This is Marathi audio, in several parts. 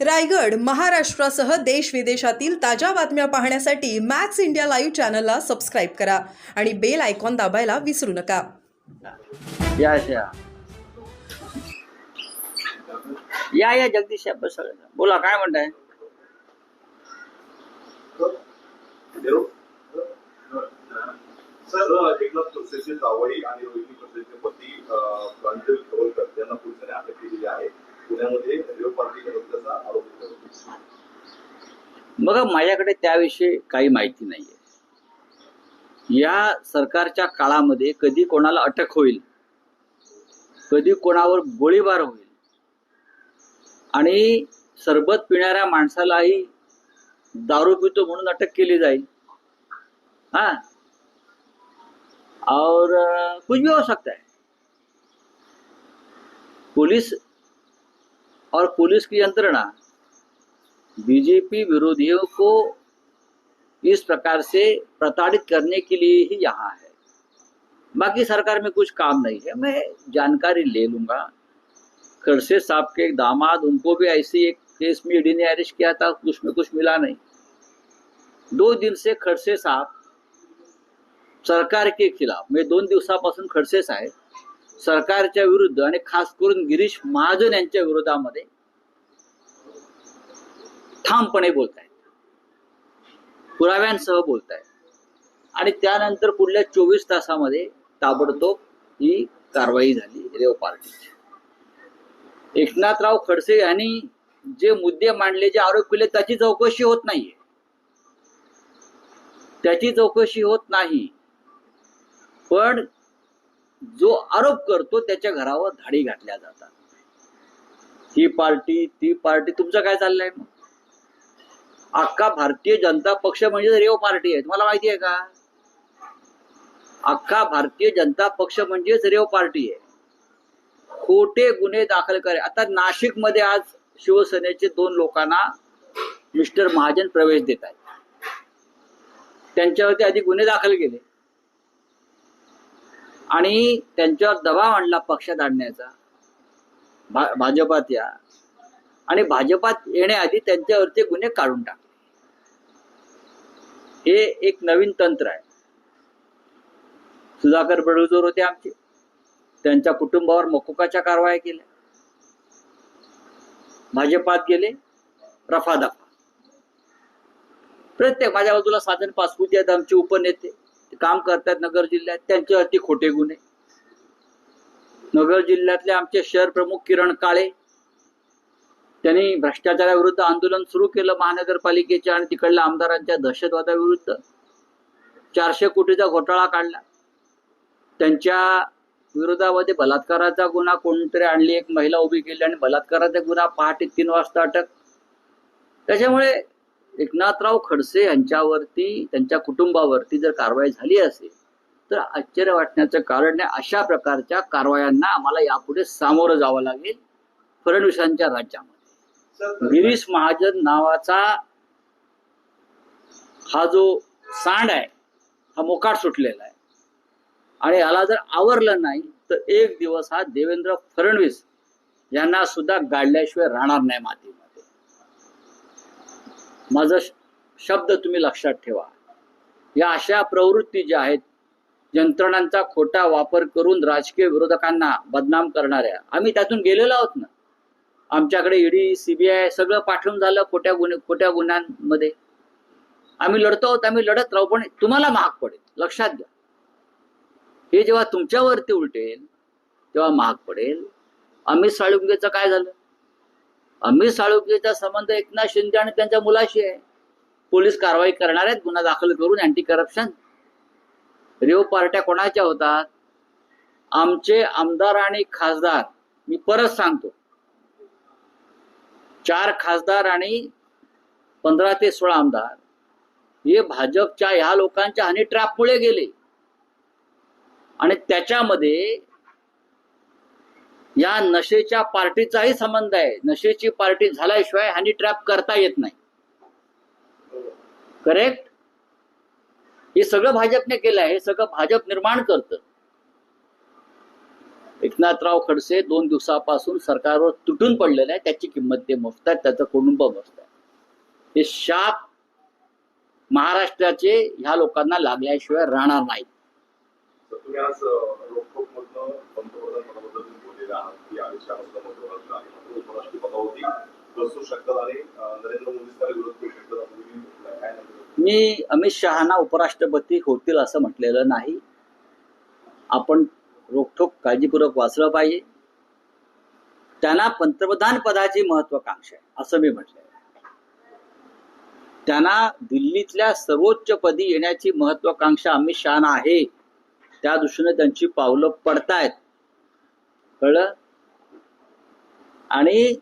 रायगड महाराष्ट्रासह देश विदेशातील ताज्या बातम्या पाहण्यासाठी मॅक्स इंडिया लाईव्ह चॅनलला सबस्क्राईब करा आणि बेल आयकॉन दाबायला विसरू नका. या या. या या जगदीश बस. बोला काय म्हणताय? देऊ सर एकनाथ खडसेची जावई आणि रोहिणी खडसेचे पती अं, प्रांजल खवलकर यांना पोलिसांनी अटक केलेली आहे. पुण्यामध्ये रेव पार्टी करत असल्याचा आरोप केला. मग माझ्याकडे त्याविषयी काही माहिती नाहीये. या सरकारच्या काळामध्ये कधी कोणाला अटक होईल कधी कोणावर गोळीबार होईल आणि सरबत पिणाऱ्या माणसालाही दारू पितो म्हणून अटक केली जाईल. हा? और कुछ भी हो सकता है. पुलिस और पुलिस की यंत्रणा बीजेपी विरोधियों को इस प्रकार से प्रताड़ित करने के लिए ही यहाँ है। बाकी सरकार में कुछ काम नहीं है। मैं जानकारी ले लूँगा। खड़से साहब के एक दामाद, उनको भी ऐसी एक केस में ईडी ने अरेस्ट किया था उसमें कुछ मिला नहीं। दो दिन से खडसे साहब सरकार के खिलाफ म्हणजे दोन दिवसापासून खडसे साहेब सरकारच्या विरुद्ध आणि खास करून गिरीश महाजन यांच्या विरोधामध्ये ठामपणे बोलतायत. पुराव्यांसह बोलतायत. आणि त्यानंतर पुढल्या चोवीस तासामध्ये ताबडतोब ही कारवाई झाली रेव पार्टीची. एकनाथराव खडसे यांनी जे मुद्दे मांडले जे आरोप केले त्याची चौकशी होत नाहीये. त्याची चौकशी होत नाही. पण जो आरोप करतो त्याच्या घरावर धाडी घातल्या जातात. ही पार्टी ती पार्टी तुमचं काय चाललंय मग? अख्खा भारतीय जनता पक्ष म्हणजे रेव पार्टी आहे. तुम्हाला माहिती आहे का? अख्खा भारतीय जनता पक्ष म्हणजेच रेव पार्टी आहे. खोटे गुन्हे दाखल करे. आता नाशिकमध्ये आज शिवसेनेचे दोन लोकांना मिस्टर महाजन प्रवेश देत आहेत. त्यांच्यावरती आधी गुन्हे दाखल केले. आणि त्यांच्यावर दबाव आणला पक्षात आणण्याचा. भाजपात या. आणि भाजपात येण्याआधी त्यांच्यावरचे गुन्हे काढून टाकले हे एक नवीन तंत्र आहे. सुधाकर बडोजोर होते आमचे. त्यांच्या कुटुंबावर मकोकाच्या कारवाया केल्या. भाजपात गेले रफादफा प्रत्येक माझ्या बाजूला साधन पासपुते आहेत आमचे उपनेते. काम करतात नगर जिल्ह्यात त्यांच्यावरती खोटे गुन्हे. नगर जिल्ह्यातले आमचे शहर प्रमुख किरण काळे त्यांनी भ्रष्टाचाराविरुद्ध आंदोलन सुरू केलं महानगरपालिकेच्या आणि तिकडल्या आमदारांच्या दहशतवादाविरुद्ध चारशे कोटीचा घोटाळा काढला. त्यांच्या विरोधामध्ये बलात्काराचा गुन्हा कोणतरी आणली एक महिला उभी केली आणि बलात्काराचा गुन्हा पहाटे तीन वाजता अटक. त्याच्यामुळे एकनाथराव खडसे यांच्यावरती त्यांच्या कुटुंबावरती जर कारवाई झाली असेल तर आश्चर्य वाटण्याचं कारण नाही अशा प्रकारच्या कारवायांना आम्हाला यापुढे सामोरं जावं लागेल फडणवीसांच्या राज्यामध्ये. गिरीश महाजन नावाचा हा जो सांड आहे हा मोकाट सुटलेला आहे. आणि याला जर आवरलं नाही तर एक दिवस हा देवेंद्र फडणवीस यांना सुद्धा गाडल्याशिवाय राहणार नाही मातीमध्ये. माझा शब्द तुम्ही लक्षात ठेवा. या अशा प्रवृत्ती ज्या आहेत यंत्रणांचा खोटा वापर करून राजकीय विरोधकांना बदनाम करणाऱ्या आम्ही त्यातून गेलेलो आहोत ना? आमच्याकडे ईडी सीबीआय सगळं पाठवून झालं खोट्या गुन्हे खोट्या गुन्ह्यांमध्ये. आम्ही लढतो आहोत आम्ही लढत राहू पण तुम्हाला महाग पडेल लक्षात घ्या. हे जेव्हा तुमच्यावरती उलटेल तेव्हा महाग पडेल. अमित साळुंकेचं काय झालं? अमित साळुंकेचा संबंध एकनाथ शिंदे आणि त्यांच्या मुलाशी आहे. पोलीस कारवाई करणार आहेत गुन्हा दाखल करून अँटी करप्शन रेव पार्ट्या कोणाच्या होतात? आमचे आमदार आणि खासदार मी परत सांगतो. चार खासदार आणि पंधरा ते सोळा आमदार. हे भाजपच्या ह्या लोकांच्या हनी ट्रॅपमुळे गेले. आणि त्याच्यामध्ये या नशेच्या पार्टीचाही संबंध आहे. नशेची पार्टी झाल्याशिवाय हनी ट्रॅप करता येत नाही. करेक्ट? हे सगळं भाजपने केलं आहे. हे सगळं भाजप निर्माण करतं. एकनाथराव खडसे दोन दिवसापासून सरकारवर तुटून पडलेलं आहे त्याची किंमत ते मोजतात त्याचं कुटुंब मोजतात हे शाप महाराष्ट्राचे ह्या लोकांना लागल्याशिवाय राहणार नाही. मी अमित शहाना उपराष्ट्रपती होतील असं म्हटलेलं नाही. आपण रोखोक काळजीपूर्वक वाचलं पाहिजे. त्यांना पंतप्रधान पदाची महत्वाकांक्षा आहे असं मी म्हटलंय. त्यांना दिल्लीतल्या सर्वोच्च पदी येण्याची महत्वाकांक्षा अमित शहाना आहे. त्या दृष्टीने त्यांची पावलं पडतायत. कळलं? आणि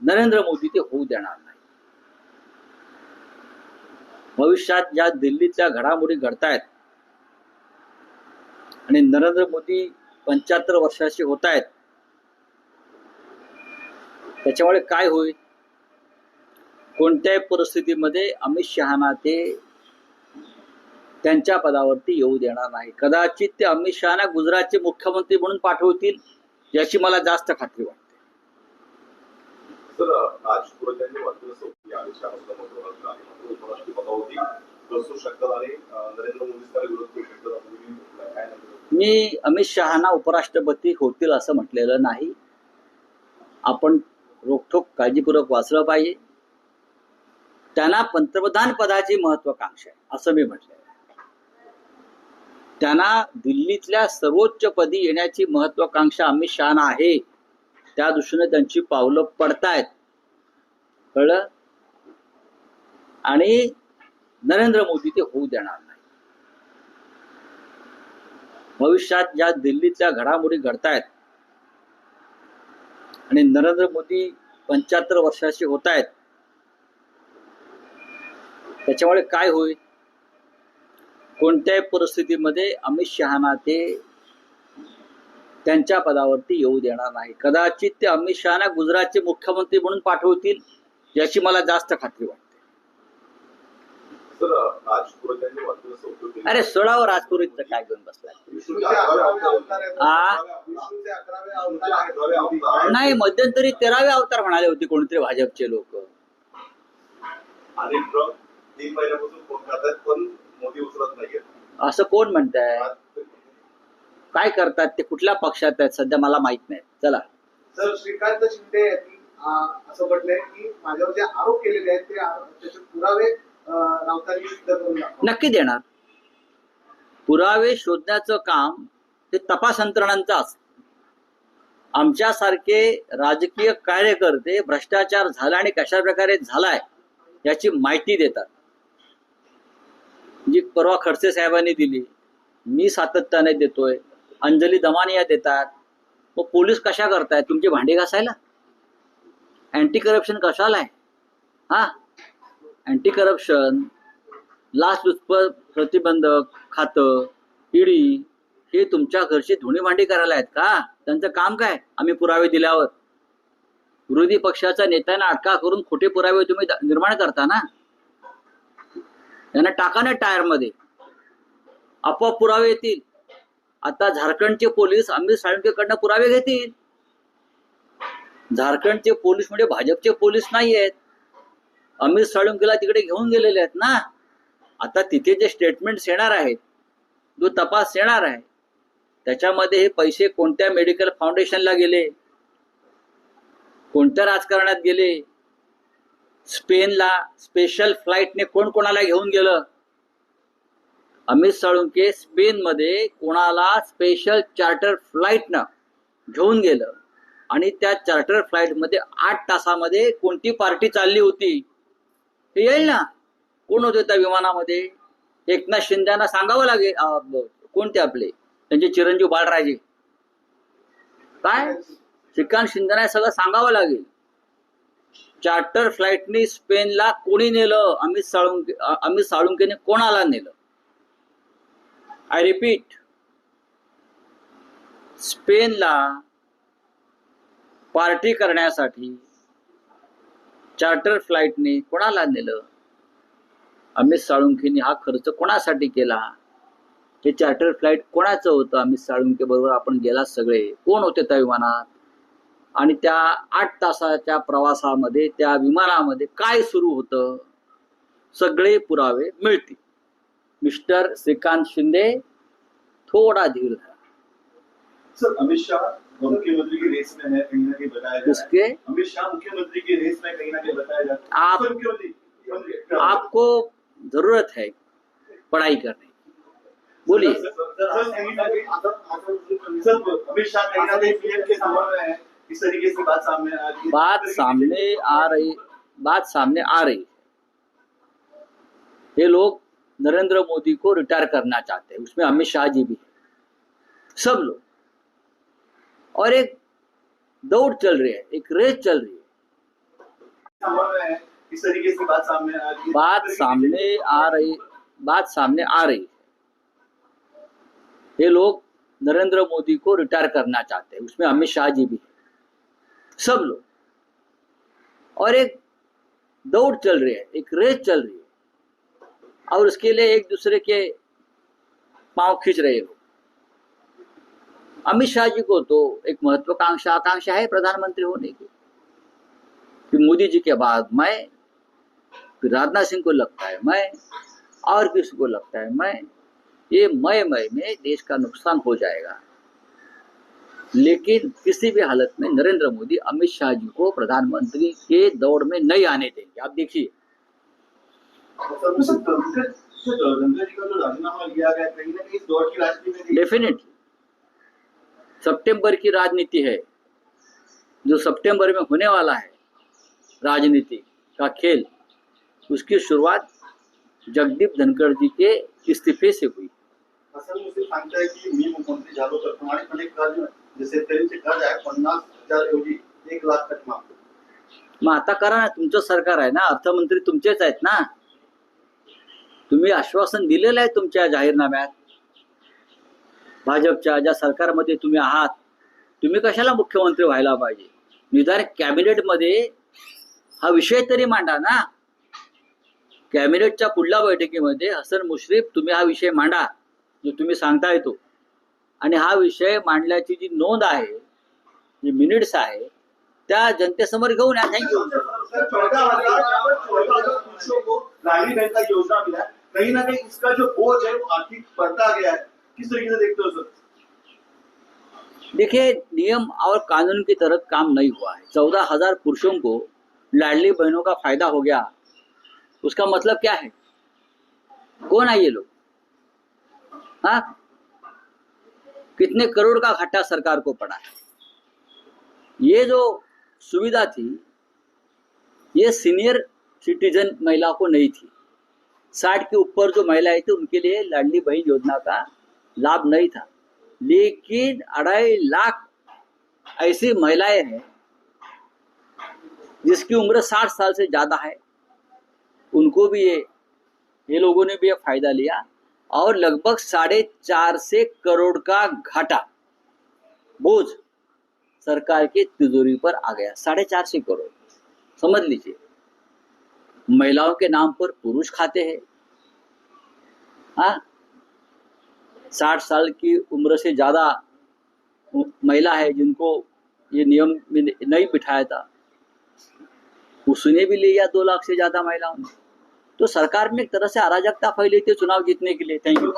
नरेंद्र मोदी ते होऊ देणार नाही भविष्यात ज्या दिल्लीतल्या घडामोडी घडतायत आणि नरेंद्र मोदी पंच्याहत्तर वर्षाचे होत आहेत. त्याच्यामुळे काय होईल? कोणत्याही परिस्थितीमध्ये अमित शहाना ते त्यांच्या पदावरती येऊ देणार नाही. कदाचित ते अमित शहाना गुजरातचे मुख्यमंत्री म्हणून पाठवतील याची मला जास्त खात्री वाटते. सर बसू शकतात आणि नरेंद्र मोदी विरोध करू शकतात मी अमित शहाना उपराष्ट्रपती होतील असं म्हटलेलं नाही. आपण रोखोक काळजीपूर्वक वाचलं पाहिजे. त्यांना पंतप्रधान पदाची महत्वाकांक्षा आहे असं मी म्हटलंय. त्यांना दिल्लीतल्या सर्वोच्च पदी येण्याची महत्वाकांक्षा अमित शहाना आहे. त्या दृष्टीने त्यांची पावलं पडतायत. कळलं? आणि नरेंद्र मोदी ते होऊ देणार नाही. भविष्यात ज्या दिल्लीतल्या घडामोडी घडतायत आणि नरेंद्र मोदी पंच्याहत्तर वर्षाचे होत आहेत त्याच्यामुळे काय होईल? कोणत्याही परिस्थितीमध्ये अमित शहाना ते त्यांच्या पदावरती येऊ देणार नाही. कदाचित ते अमित शहाना गुजरातचे मुख्यमंत्री म्हणून पाठवतील याची मला जास्त खात्री वाटते. अकरावे अवतार आहेत. अकरावे अवतार आहेत. नाही मध्यंतरी तेरावे अवतार म्हणाले होते कोणतरी भाजपचे लोक. आणि ट्रम्प तीन महिन्यापासून फोन करतायत पण मोदी उचलत नाहीयेत असं कोण म्हणताय? काय करतात ते? कुठल्या पक्षात आहेत? सध्या मला माहीत नाही. चला. सर श्रीकांत शिंदे यांनी असं म्हटलंय की माझ्यावर जे आरोप केलेले आहेत ते त्याचे पुरावे नक्की देणार. पुरावे शोधण्याचं काम ते तपास यंत्रणांचं असत. आमच्यासारखे राजकीय कार्यकर्ते भ्रष्टाचार झाला आणि कशा प्रकारे झालाय याची माहिती देतात. जी परवा खडसे साहेबांनी दिली मी सातत्याने देतोय. अंजली दमानिया देतात. मग पोलीस कशा करताय तुमची भांडी घासायला? अँटी करप्शन कशाला आहे? हा? अँटी करप्शन लाचलुचपत प्रतिबंधक खातं ईडी हे तुमच्या घरची धुणी भांडी करायला आहेत का? त्यांचं काम काय? आम्ही पुरावे दिल्यावर. विरोधी पक्षाच्या नेत्यांना अटका करून खोटे पुरावे तुम्ही निर्माण करता ना? त्यांना टाका ना टायरमध्ये आपोआप पुरावे येतील. आता झारखंडचे पोलीस अमित साळुंकेकडनं पुरावे घेतील. झारखंडचे पोलीस म्हणजे भाजपचे पोलीस नाही आहेत अमित साळुंकेला तिकडे घेऊन गेलेले आहेत ना? आता तिथे जे स्टेटमेंट्स येणार आहेत जो तपास येणार आहे त्याच्यामध्ये हे पैसे कोणत्या मेडिकल फाउंडेशनला गेले? कोणत्या राजकारणात गेले? स्पेनला स्पेशल फ्लाईटने कोण कोणाला घेऊन गेलं? अमित साळुंके स्पेनमध्ये कोणाला स्पेशल चार्टर फ्लाईटनं घेऊन गेलं? आणि त्या चार्टर फ्लाईटमध्ये आठ तासामध्ये कोणती पार्टी चालली होती? ते येईल ना? कोण होते त्या विमानामध्ये? एकनाथ शिंद्यांना सांगावं लागेल. कोणते आपले? त्यांचे चिरंजीव बाळराजे. काय? श्रीकांत शिंदेना सगळं सांगावं लागेल. चार्टर फ्लाईटनी स्पेनला कोणी नेलं? अमित साळुंके अमित साळुंकेने कोणाला नेलं? आय रिपीट स्पेनला पार्टी करण्यासाठी चार्टर फ्लाईटने कोणाला नेलं? अमित साळुंखेने हा खर्च कोणासाठी केला? हे चार्टर फ्लाईट कोणाचं होतं? अमित साळुंके बरोबर आपण गेला सगळे. कोण होते त्या विमानात? आणि त्या आठ तासाच्या प्रवासामध्ये त्या विमानामध्ये काय सुरू होतं? सगळे पुरावे मिळतील. मिस्टर श्रीकांत शिंदे थोडा धीर धरा. सर अमित शहा मुख्यमंत्री की रेस में है कहीं ना कहीं बताया जा रहा अमित शाह मुख्यमंत्री की रेस में कहीं ना कहीं बताया जा आप- सर, मुख्यमंत्री मुख्यमंत्री- आपको ज़रूरत है पढ़ाई करने की। बोलिए। अमित शाह कहीं ना कहीं पीएम के समर में है। इस तरीके से बात सामने आ रही है। बात सामने आ रही बात सामने आ रही है। ये लोग नरेंद्र मोदी को रिटायर करना चाहते हैं। उसमें अमित शाह जी भी है। सब लोग। और एक दौड़ चल रही है, एक रेस चल रही है। है इस तरीके से बात सामने आ रही है बात सामने आ रही बात सामने आ रही है। ये लोग नरेंद्र मोदी को रिटायर करना चाहते हैं, उसमें अमित शाह जी भी है। सब लोग। और एक दौड़ चल रही है, एक रेस चल रही है। और उसके लिए एक दूसरे के पाँव खींच रहे लोग अमित शाह जी को तो एक महत्वाकांक्षा आकांक्षा है प्रधानमंत्री होने की कि मोदी जी के बाद मैं फिर राजनाथ सिंह को लगता है मैं और किसी को लगता है मैं ये मय मय में देश का नुकसान हो जाएगा लेकिन किसी भी हालत में नरेंद्र मोदी अमित शाह जी को प्रधानमंत्री के दौड़ में नहीं आने देंगे आप देखिए डेफिनेटली सितंबर की राजनीति है जो सितंबर में होने वाला है राजनीति का खेल उसकी शुरुआत जगदीप धनखड़ जी के इस्तीफे से हुई। असं मुझे सांगताय की मी मुख्यमंत्री झालो तर तुम्हाला अनेक कार्य जसे शेतकऱ्यांचे कर्ज आहे पन्नास हजार ऐवजी एक लाख तक मागतो मग आता करा ना तुमचं सरकार आहे ना अर्थमंत्री तुमचेच आहेत ना. तुम्ही आश्वासन दिलेलं आहे तुमच्या जाहीरनाम्यात. भाजपच्या ज्या सरकारमध्ये तुम्ही आहात तुम्ही कशाला मुख्यमंत्री व्हायला पाहिजे? निदान कॅबिनेटमध्ये हा विषय तरी मांडा ना. कॅबिनेटच्या पुढल्या बैठकीमध्ये हसन मुश्रीफ तुम्ही हा विषय मांडा जो तुम्ही सांगता येतो. आणि हा विषय मांडल्याची जी नोंद आहे जी मिनिट्स आहे त्या जनतेसमोर घेऊन या. थँक्यू सर योजना ना काही इसका जो बोझ है वो आर्थिक बढ़ता गया है. किस तरीके से देखते हो सर? देखिए, नियम और कानून की तरह काम नहीं हुआ है। चौदह हज़ार पुरुषों को लाडली बहनों का फ़ायदा हो गया। उसका मतलब क्या है? कौन है ये लोग? हाँ? कितने करोड़ का घाटा सरकार को पड़ा है। ये जो सुविधा थी, ये सीनियर सिटीजन महिला को नहीं थी। साठ के ऊपर जो महिलाएँ थी, उनके लिए लाडली बहन योजना का लाभ नहीं था। लेकिन अढ़ाई लाख ऐसी महिलाएँ हैं, जिसकी उम्र साठ साल से ज़्यादा है, उनको भी ये ये लोगों ने भी ये फ़ायदा लिया और लगभग साढ़े चार से करोड़ का घाटा बोझ सरकार की तिजोरी पर आ गया, साढ़े चार से करोड़। समझ लीजिए, महिलाओं के नाम पर पुरुष खाते हैं। हाँ साठ साल की उम्र से ज़्यादा महिला है जिनको ये नियम में नहीं बिठाया था। उसने भी लिया दो लाख से ज़्यादा महिलाओं ने। तो सरकार में एक तरह से अराजकता फैली थी चुनाव जीतने के लिए। Thank you